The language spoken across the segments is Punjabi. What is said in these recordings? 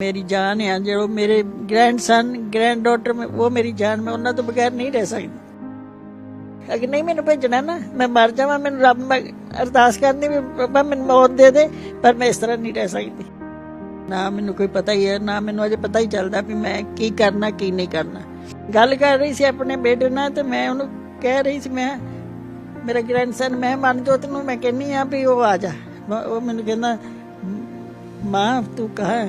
ਮੇਰੀ ਜਾਨ ਹੈ, ਜਿਹੜੋ ਮੇਰੇ ਗ੍ਰੈਂਡਸਨ ਗ੍ਰੈਂਡ ਉਹ ਮੇਰੀ ਜਾਨ, ਮੈਂ ਉਹਨਾਂ ਤੋਂ ਬਗੈਰ ਨਹੀਂ ਰਹਿ ਸਕਦੀ। ਅਗਰ ਨਹੀਂ ਮੈਨੂੰ ਭੇਜਣਾ ਨਾ, ਮੈਂ ਮਰ ਜਾਵਾਂ, ਮੈਨੂੰ ਰੱਬ ਮੈਂ ਅਰਦਾਸ ਕਰਨੀ ਵੀ ਬਾਬਾ ਮੈਨੂੰ ਮੌਤ ਦੇ ਦੇ, ਪਰ ਮੈਂ ਇਸ ਤਰ੍ਹਾਂ ਨਹੀਂ ਰਹਿ ਸਕਦੀ। ਨਾ ਮੈਨੂੰ ਕੋਈ ਪਤਾ ਹੀ ਹੈ, ਨਾ ਮੈਨੂੰ ਅਜੇ ਪਤਾ ਹੀ ਚੱਲਦਾ ਵੀ ਮੈਂ ਕੀ ਕਰਨਾ, ਕੀ ਨਹੀਂ ਕਰਨਾ। ਗੱਲ ਕਰ ਰਹੀ ਸੀ ਆਪਣੇ ਬੇਟੇ ਨਾਲ ਤੇ ਮੈਂ ਉਹਨੂੰ ਕਹਿ ਰਹੀ ਸੀ, ਮੈਂ ਮੇਰਾ ਗ੍ਰੈਂਡਸਨ ਮੈਂ ਮਨਜੋਤ ਨੂੰ ਮੈਂ ਕਹਿੰਨੀ ਆ ਵੀ ਉਹ ਆ ਜਾ। ਉਹ ਮੈਨੂੰ ਕਹਿੰਦਾ, ਮਾਂ ਤੂੰ ਕਹਾ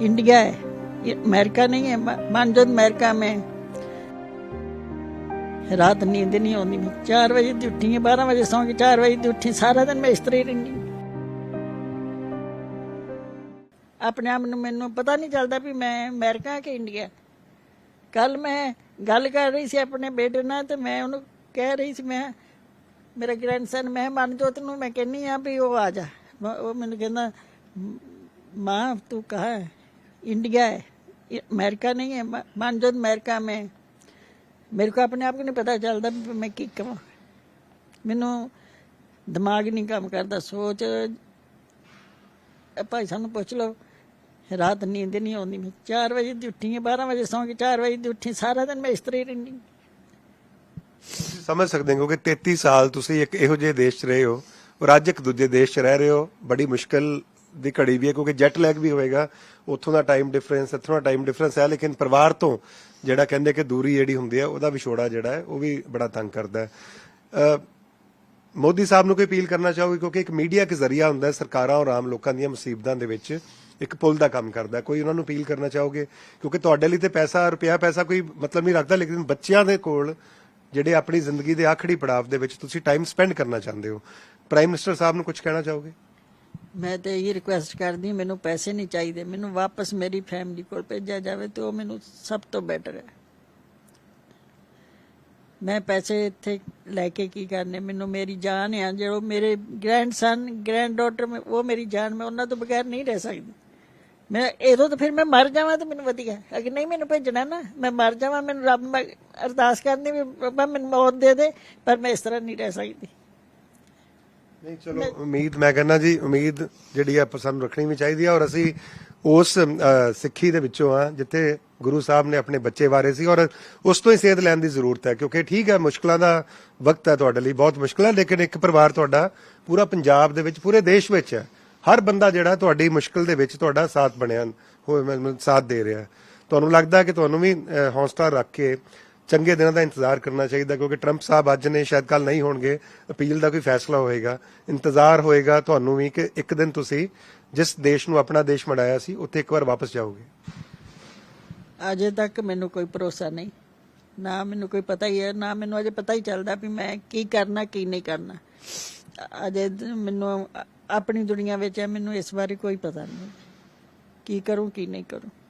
इंडिया है ये अमेरिका नहीं है म- मनजोत अमेरिका में ਰਾਤ ਨੀਂਦ ਨਹੀਂ ਆਉਂਦੀ ਮੈਂ 4 ਵਜੇ ਦੀ ਉੱਠੀ ਹਾਂ 12 ਵਜੇ ਸੌਂ ਕੇ 4 ਵਜੇ ਦੀ ਉੱਠੀ ਸਾਰਾ ਦਿਨ ਮੈਂ ਇਸ ਤਰ੍ਹਾਂ ਹੀ ਰਹਿੰਦੀ ਹਾਂ। ਆਪਣੇ ਆਪ ਨੂੰ ਮੈਨੂੰ ਪਤਾ ਨਹੀਂ ਚੱਲਦਾ ਵੀ ਮੈਂ ਅਮਰੀਕਾ ਕਿ ਇੰਡੀਆ ਕੱਲ ਮੈਂ ਗੱਲ ਕਰ ਰਹੀ ਸੀ ਆਪਣੇ ਬੇਟੇ ਨਾਲ ਤੇ ਮੈਂ ਉਹਨੂੰ ਕਹਿ ਰਹੀ ਸੀ ਮੈਂ ਮੇਰਾ ਗ੍ਰੈਂਡਸਨ ਮੈਂ ਮਨਜੋਤ ਨੂੰ ਮੈਂ ਕਹਿੰਨੀ ਆ ਵੀ ਉਹ ਆ ਜਾ ਮ- ਉਹ ਮੈਨੂੰ ਕਹਿੰਦਾ "ਮ- ਮਾँ तू कहाँ है इंडिया है ये अमेरिका नहीं है म- मनजोत अमेरिका में ਮੇਰੇ ਕੋ ਆਪਣੇ ਆਪ ਨੂੰ ਨਹੀਂ ਪਤਾ ਚੱਲਦਾ ਵੀ ਮੈਂ ਕੀ ਕਰਾਂ ਮੈਨੂੰ ਦਿਮਾਗ ਨਹੀਂ ਕੰਮ ਕਰਦਾ ਸੋਚ ਇਹ ਭਾਈ ਸਾਨੂੰ ਪੁੱਛ ਲਓ ਰਾਤ ਨੀਂਦ ਨਹੀਂ ਆਉਂਦੀ ਮੈਂ 4 ਵਜੇ ਦੀ ਉੱਠੀ ਹਾਂ 12 ਵਜੇ ਸੌਂ ਕੇ 4 ਵਜੇ ਦੀ ਉੱਠੀ ਸਾਰਾ ਦਿਨ ਮੈਂ ਇਸ ਤਰ੍ਹਾਂ ਹੀ ਰਹਿੰਦੀ ਹਾਂ। ਤੁਸੀਂ ਸਮਝ ਸਕਦੇ ਹੋ ਕਿ 33 ਸਾਲ ਤੁਸੀਂ ਇੱਕ ਇਹੋ ਜਿਹੇ ਦੇਸ਼ 'ਚ ਰਹੇ ਹੋ ਔਰ ਅੱਜ ਇੱਕ ਦੂਜੇ ਦੇਸ਼ 'ਚ ਰਹਿ ਰਹੇ ਹੋ ਬੜੀ ਮੁਸ਼ਕਲ ਦੀ ਘੜੀ ਵੀ ਹੈ, ਕਿਉਂਕਿ ਜੈਟ ਲੈਗ ਵੀ ਹੋਏਗਾ। ਉੱਥੋਂ ਦਾ ਟਾਈਮ ਡਿਫਰੈਂਸ ਇੱਥੋਂ ਦਾ ਟਾਈਮ ਡਿਫਰੈਂਸ ਹੈ, ਲੇਕਿਨ ਪਰਿਵਾਰ ਤੋਂ ਜਿਹੜਾ ਕਹਿੰਦੇ ਕਿ ਦੂਰੀ ਜਿਹੜੀ ਹੁੰਦੀ ਹੈ, ਉਹਦਾ ਵਿਛੋੜਾ ਜਿਹੜਾ ਹੈ, ਉਹ ਵੀ ਬੜਾ ਤੰਗ ਕਰਦਾ ਹੈ। ਮੋਦੀ ਸਾਹਿਬ ਨੂੰ ਕੋਈ ਅਪੀਲ ਕਰਨਾ ਚਾਹੋਗੇ? ਕਿਉਂਕਿ ਇੱਕ ਮੀਡੀਆ ਇੱਕ ਜ਼ਰੀਆ ਹੁੰਦਾ ਹੈ, ਸਰਕਾਰਾਂ ਔਰ ਆਮ ਲੋਕਾਂ ਦੀਆਂ ਮੁਸੀਬਤਾਂ ਦੇ ਵਿੱਚ ਇੱਕ ਪੁਲ ਦਾ ਕੰਮ ਕਰਦਾ ਕੋਈ ਉਹਨਾਂ ਨੂੰ ਅਪੀਲ ਕਰਨਾ ਚਾਹੋਗੇ? ਕਿਉਂਕਿ ਤੁਹਾਡੇ ਲਈ ਤੇ ਪੈਸਾ, ਰੁਪਿਆ ਪੈਸਾ ਕੋਈ ਮਤਲਬ ਨਹੀਂ ਰੱਖਦਾ, ਲੇਕਿਨ ਬੱਚਿਆਂ ਦੇ ਕੋਲ ਜਿਹੜੇ ਆਪਣੀ ਜ਼ਿੰਦਗੀ ਦੇ ਆਖਰੀ ਪੜਾਅ ਦੇ ਵਿੱਚ ਤੁਸੀਂ ਟਾਈਮ ਸਪੈਂਡ ਕਰਨਾ ਚਾਹੁੰਦੇ ਹੋ। ਪ੍ਰਾਈਮ ਮਿਨਿਸਟਰ ਸਾਹਿਬ ਨੂੰ ਕੁਝ ਕਹਿਣਾ ਚਾਹੋਗੇ? ਮੈਂ ਤੇ ਇਹ ਰਿਕੁਐਸਟ ਕਰਦੀ, ਮੈਨੂੰ ਪੈਸੇ ਨਹੀਂ ਚਾਹੀਦੇ, ਮੈਨੂੰ ਵਾਪਸ ਮੇਰੀ ਫੈਮਿਲੀ ਕੋਲ ਭੇਜਿਆ ਜਾਵੇ ਤੇ ਉਹ ਮੈਨੂੰ ਸਭ ਤੋਂ ਬੈਟਰ ਹੈ। ਮੈਂ ਪੈਸੇ ਇੱਥੇ ਲੈ ਕੇ ਕੀ ਕਰਨੇ, ਮੈਨੂੰ ਮੇਰੀ ਜਾਨ ਆ ਜੋ ਮੇਰੇ ਗ੍ਰੈਂਡਸਨ ਗ੍ਰੈਂਡ ਡਾਟਰ ਉਹ ਮੇਰੀ ਜਾਨ ਮੈਂ ਉਹਨਾਂ ਤੋਂ ਬਗੈਰ ਨਹੀਂ ਰਹਿ ਸਕਦੀ। ਮੈਂ ਇਹਦੋਂ ਤਾਂ ਫਿਰ ਮੈਂ ਮਰ ਜਾਵਾਂ ਤਾਂ ਮੈਨੂੰ ਵਧੀਆ ਅਗਰ ਨਹੀਂ ਮੈਨੂੰ ਭੇਜਣਾ ਨਾ, ਮੈਂ ਮਰ ਜਾਵਾਂ, ਮੈਨੂੰ ਰੱਬ ਮੈਂ ਅਰਦਾਸ ਕਰਨੀ ਵੀ ਰੱਬਾ ਮੈਨੂੰ ਮੌਤ ਦੇ ਦੇ ਪਰ ਮੈਂ ਇਸ ਤਰ੍ਹਾਂ ਨਹੀਂ ਰਹਿ ਸਕਦੀ। ਨਹੀਂ ਚਲੋ। ਉਮੀਦ ਮੈਂ ਕਹਿੰਦਾ ਜੀ ਉਮੀਦ ਜਿਹੜੀ ਆ ਸਾਨੂੰ ਰੱਖਣੀ ਵੀ ਚਾਹੀਦੀ ਆ ਔਰ ਅਸੀਂ ਉਸ ਸਿੱਖੀ ਦੇ ਵਿੱਚੋਂ ਆ ਜਿੱਥੇ ਗੁਰੂ ਸਾਹਿਬ ਨੇ ਆਪਣੇ ਬੱਚੇ ਬਾਰੇ ਸੀ ਔਰ ਉਸ ਤੋਂ ਹੀ ਸੇਧ ਲੈਣ ਦੀ ਜ਼ਰੂਰਤ ਹੈ ਕਿਉਂਕਿ ਠੀਕ ਹੈ ਮੁਸ਼ਕਲਾਂ ਦਾ ਵਕਤ ਹੈ ਤੁਹਾਡੇ ਲਈ ਬਹੁਤ ਮੁਸ਼ਕਲ ਹੈ ਲੇਕਿਨ ਇੱਕ ਪਰਿਵਾਰ ਤੁਹਾਡਾ ਪੂਰਾ ਪੰਜਾਬ ਦੇ ਵਿੱਚ ਪੂਰੇ ਦੇਸ਼ ਵਿੱਚ ਹੈ। ਹਰ ਬੰਦਾ ਜਿਹੜਾ ਤੁਹਾਡੀ ਮੁਸ਼ਕਲ ਦੇ ਵਿੱਚ ਤੁਹਾਡਾ ਸਾਥ ਬਣਿਆ ਹੋਏ ਮਤਲਬ ਸਾਥ ਦੇ ਰਿਹਾ ਤੁਹਾਨੂੰ ਲੱਗਦਾ ਕਿ ਤੁਹਾਨੂੰ ਵੀ ਅਹ, ਹੌਸਲਾ ਰੱਖ ਕੇ ਚੰਗੇ ਦਿਨਾਂ ਦਾ ਇੰਤਜ਼ਾਰ ਕਰਨਾ ਚਾਹੀਦਾ, ਕਿਉਂਕਿ ਟਰੰਪ ਸਾਹਿਬ ਅੱਜ ਨੇ, ਸ਼ਾਇਦ ਕੱਲ ਨਹੀਂ ਹੋਣਗੇ, ਅਪੀਲ ਦਾ ਕੋਈ ਫੈਸਲਾ ਹੋਏਗਾ, ਇੰਤਜ਼ਾਰ ਹੋਏਗਾ ਤੁਹਾਨੂੰ ਵੀ ਕਿ ਇੱਕ ਦਿਨ ਤੁਸੀਂ ਜਿਸ ਦੇਸ਼ ਨੂੰ ਆਪਣਾ ਦੇਸ਼ ਬਣਾਇਆ ਸੀ, ਉੱਥੇ ਇੱਕ ਵਾਰ ਵਾਪਸ ਜਾਓਗੇ। ਅਜੇ ਤੱਕ ਮੈਨੂੰ ਕੋਈ ਭਰੋਸਾ ਨਹੀਂ। ਨਾ ਮੈਨੂੰ ਕੋਈ ਪਤਾ ਹੀ ਹੈ, ਨਾ ਮੈਨੂੰ ਅਜੇ ਪਤਾ ਹੀ ਚੱਲਦਾ ਵੀ ਮੈਂ ਕੀ ਕਰਨਾ, ਕੀ ਨਹੀਂ ਕਰਨਾ। ਅਜੇ ਮੈਨੂੰ ਆਪਣੀ ਦੁਨੀਆ ਵਿੱਚ ਹੈ, ਮੈਨੂੰ ਇਸ ਬਾਰੇ ਕੋਈ ਪਤਾ ਨਹੀਂ। ਕੀ ਕਰੂੰ, ਕੀ ਨਹੀਂ ਕਰੂੰ।